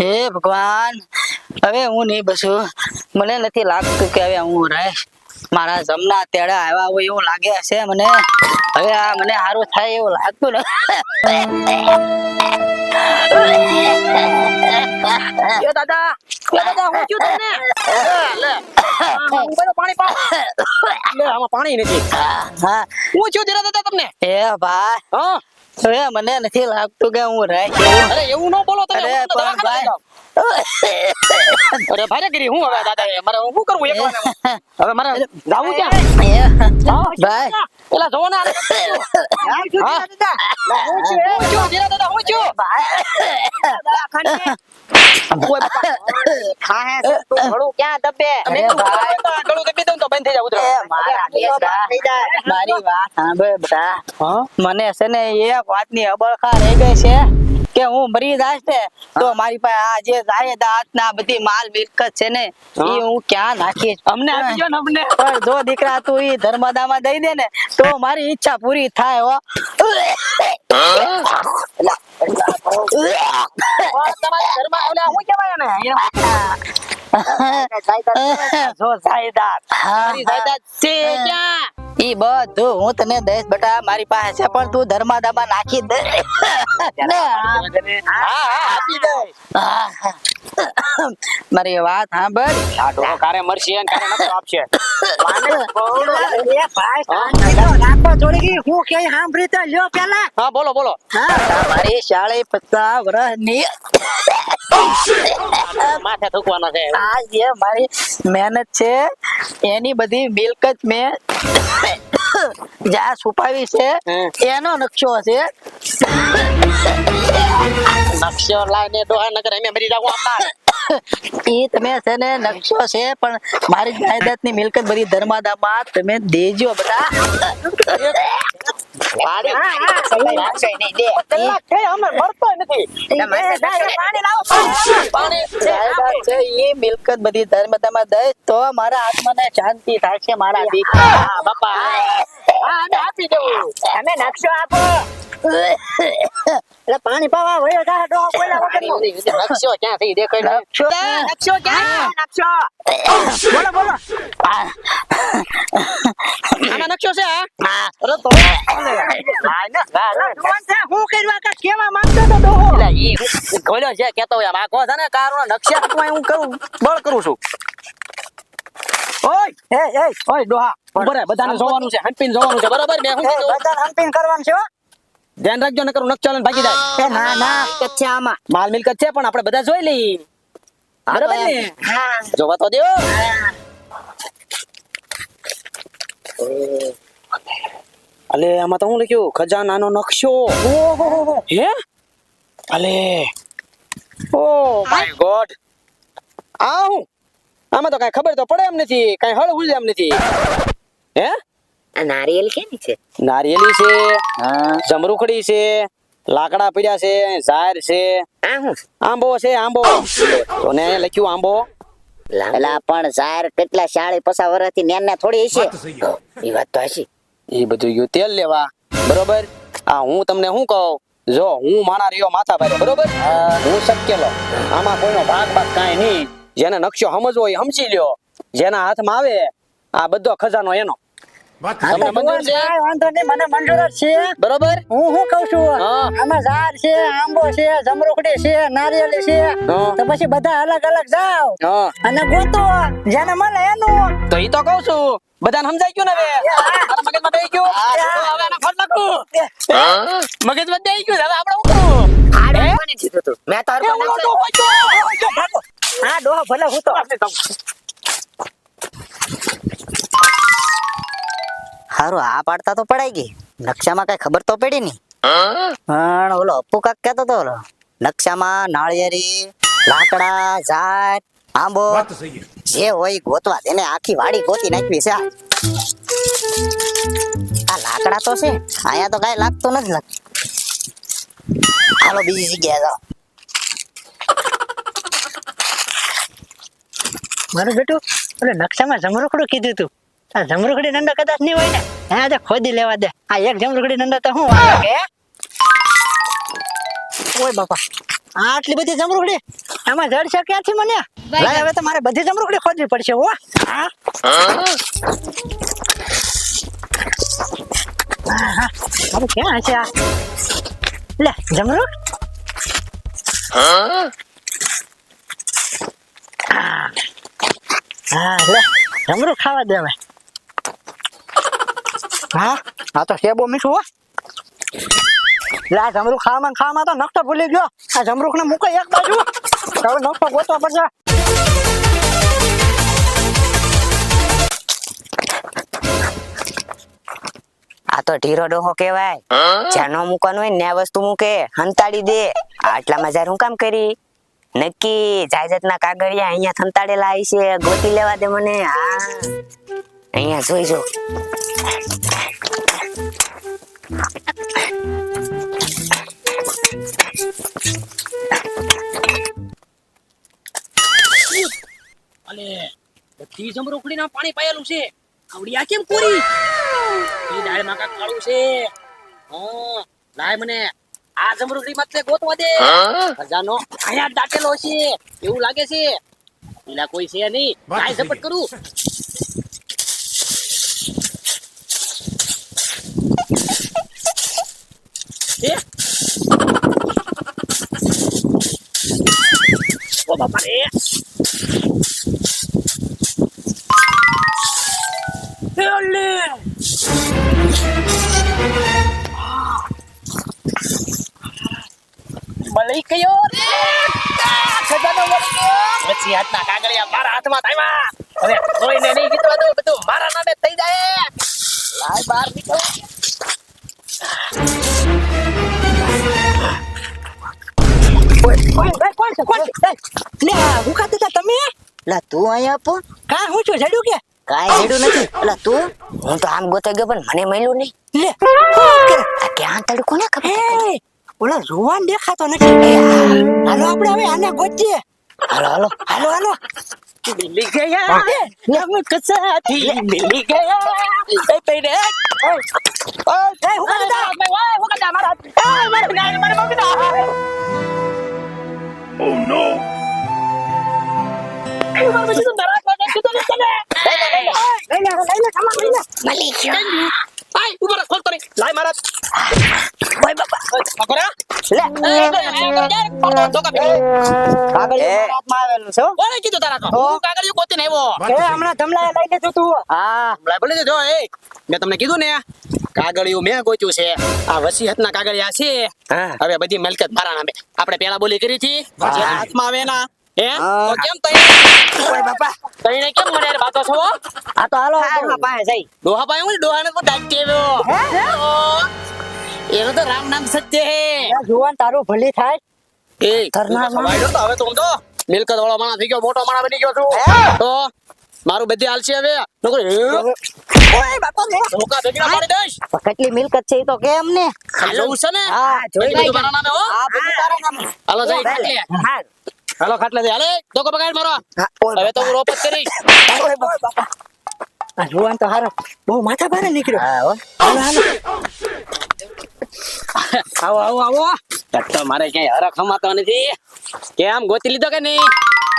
હે ભગવાન હવે હું નહીં બસું. મને નથી લાગતું કે હવે હું રહીશ. મારા જમના તેડા આવ્યા હોય એવું લાગે છે મને. હવે આ મને સારું થાય એવું લાગતું ને દાદા દાદા હું થયું તમને? લે પાણી પાવ. લે આમાં પાણી નથી. હું. છું દાદા તમને? એ ભાઈ હા. મને નથી લાગતું કે હું રાય એવું. અરે એવું ન બોલો તમે દવાખાને લઈ જાઓ. અરે ભારે કરી હું હવે દાદા મારે હું શું કરવું એક હવે? મારે જાવું ક્યાં? ભાઈ. પેલા જો ના હું? ધીરા દાદા હું છે. વાત? મને છે ને એક વાતની અબળખા રહી ગઈ છે. કે હું મરી જાઈશ ને તો મારી પાસે આ જે જાયદાદ ના બધી માલ મિલકત છે ને એ હું ક્યાં નાખીશ? અમને આપી દો ને અમને. પણ જો દીકરા તું ઈ ધર્મદામાં દઈ દે ને તો મારી ઈચ્છા પૂરી થાય હો. જો જાયદાદ જાયદાદ છે ક્યાં? ઈ બધું હું તને દઈશ બેટા મારી પાસે છે પણ તું ધર્માદામાં નાખી દે. ને મારી વાત સાંભળ. આ ડોહો કારે મરશે અને કારે નતો આપશે. હા, બોલો, બોલો. મારી શાળે પચાસ વર્ષની માથે થૂકવાનો છે. આ જે મારી મહેનત છે એની બધી મિલકત મેં જ્યાં છુપાવી છે એનો નકશો છે નકશો લાવીને ડોહા નગર અમે મરી જાવ આમના. ઈ તમે છે ને નકશો છે પણ મારી જાયદાદની મિલકત બધી ધર્માદામાં તમે દેજો બધા. જાયદાદ મિલકત બધી ધર્મદામાં દઈશ તો મારા આત્માને શાંતિ થશે મારા દીકરા. બાપા. આપી દઉં. તમે નકશો આપો. એટલે પાણી પાવા વયો જા ડોહો બોલ્યા વગર નક્ષો ક્યાં થઈ દેખાય ને? નક્ષો નકશો ક્યાં? નક્ષો બોલો બોલો. આમાં નક્ષો છે હા? હા. અરે તો કોણ છે હું કરવા કા કેવા માંગતો તો ડોહો. એટલે ઈ હું છે કેતો હોય આમ આખો છે ને કારનો નકશા હાથમાં હું કરું. બળ કરું છું. ઓય એ એ ઓય ડોહા. બરાબર બધાને જોવાનું છે હંપીને જોવાનું છે બરાબર? મેં શું બધાને હંપીને કરવાનું છે હો. ધ્યાન રાખજો નકર નકશો ચાલન ભાગી જાય. એ ના ના કચ્છે આમાં. માલ મિલકત છે પણ આપણે બધા જોઈ લઈ બરાબર ને? હા. જોવા તો દેવો અલે આમાં તો હું લખ્યું? ખજાનાનો નકશો. ઓહો હે અલે. ઓ. માય ગોડ આ હું? આમાં તો કઈ ખબર તો પડે એમ નથી. કઈ હળ હુલ એમ નથી. હે? આ નારિયેલ કેની છે? નારિયેલી છે જમરૂખડી છે લાકડા પીડ્યા છે ઝાર છે. આ આંબો છે આંબો. તો લખ્યું આંબો. પણ ઝાર કેટલા શાળી પસા વર્ષથી નેન થોડી હશે? એ વાત તો હશે. એ બધું ગયું. તેલ લેવા. બરોબર? આ હું તમને શું કહું? જો હું મારા રહ્યો માથા ભાઈ બરોબર? હું. શક્યલો આમાં કોઈનો ભાગ ભાગ કાંઈ નહીં. જેને નકશો સમજવો એ સમજી લ્યો. જેના હાથમાં આવે આ બધો ખજાનો એનો. બરોબર? હું શું કઉ છું? આમાં ઝાડ છે આંબો છે જમરૂખડી છે નારિયેળી છે. તો પછી બધા અલગ અલગ જાવ અને ગોતો જેને મળે એનું. તો ઈ તો કહું છું. બધાને સમજાઈ ગયું ને હવે? મગજમાં બેસી ગયું. હવે આને ફળ નાખું. મગજમાં ગયું હવે આપણે મેં તાર ડોહો ભલે હું તો હારું આ પાડતા તો પડાઈ ગઈ. નકશામાં કઈ ખબર તો પડી નહીં. પણ ઓલો અપ્પુ કાક કેતો તો ઓલો નકશામાં નાળિયેરી લાકડા ઝાડ આંબો જે હોય ગોતવા તેને આખી વાડી ગોતી નાખવી છે આ. આ લાકડા તો છે અહીંયા તો કઈ લાગતું નથી લાગતું. હાલો બીજી જગ્યાએ જાઓ. મારું બેટું ઓલે નકશામાં જમરૂખડું કીધું તું. આ જમરૂખડી નંદા કદાચ નહીં હોય ને? હા તે ખોદી લેવા દે. આ એક જમરૂખડી નંદા તો હું કે? ઓય બાપા આટલી બધી જમરૂખડી આમાં જડશે ક્યાંથી મને? લાય હવે તો મારે બધી જમરૂખડી ખોદવી પડશે હો. હા? હવે ક્યાં હશે આ? લે જમરૂખ આ. હા લે જમરૂખ ખાવા દે હવે. હા? આ તો સેબો મીઠું હો. લે જમરૂખ ખાવામાં ખાવામાં તો નકતો ભૂલી ગયો. આ જમરૂખ ને મૂકો એક બાજુ. હવે નકતો ગોતવા પડશે. આ તો ઢીરો ડોહો કહેવાય. જ્યાં નો મૂકવાનું હોય ને આ વસ્તુ મૂકે. હંતાડી દે. આટલામાં જ્યારે હું કામ કરી? નક્કી. જાયદાદના કાગળિયા અહીંયા થંતાડેલા આવી છે. ગોતી લેવા દે મને. હા. અહીંયા જોઈ જો. અલે બધી જમરૂખડી ના પાણી પાયેલું છે. આવડિયા કેમ પૂરી એ દાળમાં કાક કાળું છે. હા લાય મને આ જમરૂખડી માં તે ગોતવા દે. ખજાનો અહીંયા દાટેલો છે. એવું લાગે છે. એલા કોઈ છે નહીં. કાઈ ઝપટ કરું એ ઓ બાપા રે! મળી ગયો ખજાનો મળી ગયો પછી હાથના કાગળિયા મારા હાથમાં આવ્યા હવે કોઈને નહીં જીતવા દઉં બધું મારા નામે થઈ જાય લાય બહાર નીકળો કોણ છે કોણ છે લે હું ખાતે તા તમે લા તું અહીંયા આપો કા હું છું જડ્યું કે કાઈ જેડું નથી એટલે તું હું તો આમ ગોતે ગયો પણ મને મળ્યું નહીં લે આ ક્યાં તડું કોને ખબર ઓલા જુવાન દેખાતો નથી હાલો આપણે હવે આને ગોતીએ હાલો હાલો હાલો હાલો મિલી ગયા નમ કસાથી મિલી ગયા એ પેડે એ હું ખાતા હતા હું કદા મારા એ મારા નાય મળી ગયો આય ઊભો લાય મારા ઓય બાપા લે કાગળ હાથમાં આવેલું છે. કીધું તારા હું એ હમણાં તું હા બોલે જો એ મેં તમને કીધું ને કાગળિયું મેં ગોચ્યું છે. આ વસીહતના કાગળિયા છે. હવે બધી મિલકત મારા નામે આપણે પેલા બોલી કરી હતી. જે હાથમાં આવે ના હે? તો કેમ તઈ ઓય બાપા. તઈને કેમ મને વાતો છો? આ તો હાલો હારું. પાસે જઈ. ડોહા પાય હું ડોહાને તો દાટી આવ્યો એનું તો રામ નામ સત્ય હે. જુવાન તારું ભલી થાય. એ ધરના તું હવે તો હું તો મિલકત વાળો માણસ થઈ ગયો મોટો માણસ બની ગયો છું. તો મારું બધી હાલશે હવે. કેટલી મિલકત છે એ તો કેમ ને? હાલવું છે ને? હાલો જઈ. હાલો. ખાટલે. હાલે. ડોકો બગાડ મારો. હવે તો હું રોપત કરીશ. ઓય બાપા. આ જોવાન તો હારો. બહુ માથા ભારે નીકળ્યો. હા હો. હાલો હાલો. આવો આવો આવો. તો મારે ક્યાંય હરખ હમાતો નથી. કેમ ગોતી લીધો કે નહીં?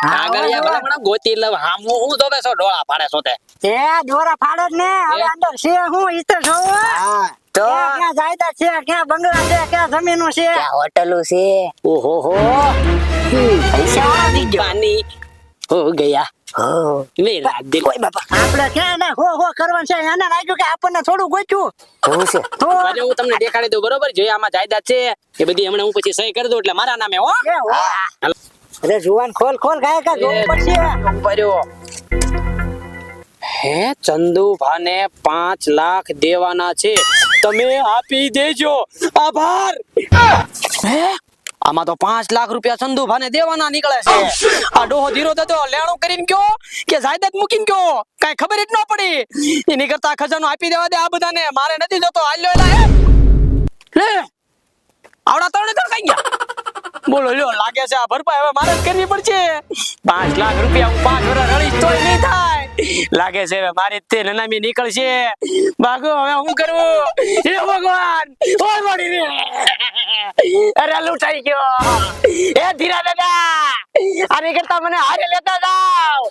ભલે ગોતી હામ હું ડોળા પાડે એ ને. હવે અંદર છે હું તો ક્યાં ક્યાં છે ક્યાં બંગલા છે ક્યાં જમીનો છે? ત્યાં હોટલો છે? ઓહો હો. પૈસા પાણી. હો ગયા. મેરા દિલ ઓય બાપા આપણે ક્યાં ના હો હો કરવાનું છે? એને લાગ્યું કે આપણને થોડું ગોચ્યું એવું છે? તો હું તમને દેખાડી દઉં બરોબર? જે આમાં જાયદાદ છે એ બધી હમણાં હું પછી સહી કરી દઉં એટલે મારા નામે હો. અરે જુવાન ખોલ ખોલ ગાય કા જોવું પડશે. ભર્યો હે ચંદુભાને પાંચ લાખ દેવાના છે. તમે આપી દેજો. આભાર. હે? આમાં તો પાંચ લાખ રૂપિયા ચંદુભાને દેવાના નીકળે છે. આ ડોહો ધીરો થતો લેણું કરીને ગયો કે જાયદાદ મૂકીને ગયો? કઈ ખબર જ ન પડી. એની કરતા ખજાનો આપી દેવા દે આ બધાને. મારે નથી જતો. હાલ્યો એલા હે? આવડા ત્રણે ત્રણ કઈ ગયા. બોલો લ્યો લાગે છે આ ભરપાઈ. હવે મારે જ કરવી પડશે. પાંચ લાખ રૂપિયા હું પાંચ વર્ષ રડીશ તોય નહીં થાય. લાગે છે મારે તે નનામી નીકળશે. બાગો, હવે હું કરવું હે ભગવાન! ઓય મારી રે! અરે લૂંટાઈ ગયો. એ ધીરા દાદા આની કરતા મને હારે લેતા જાવ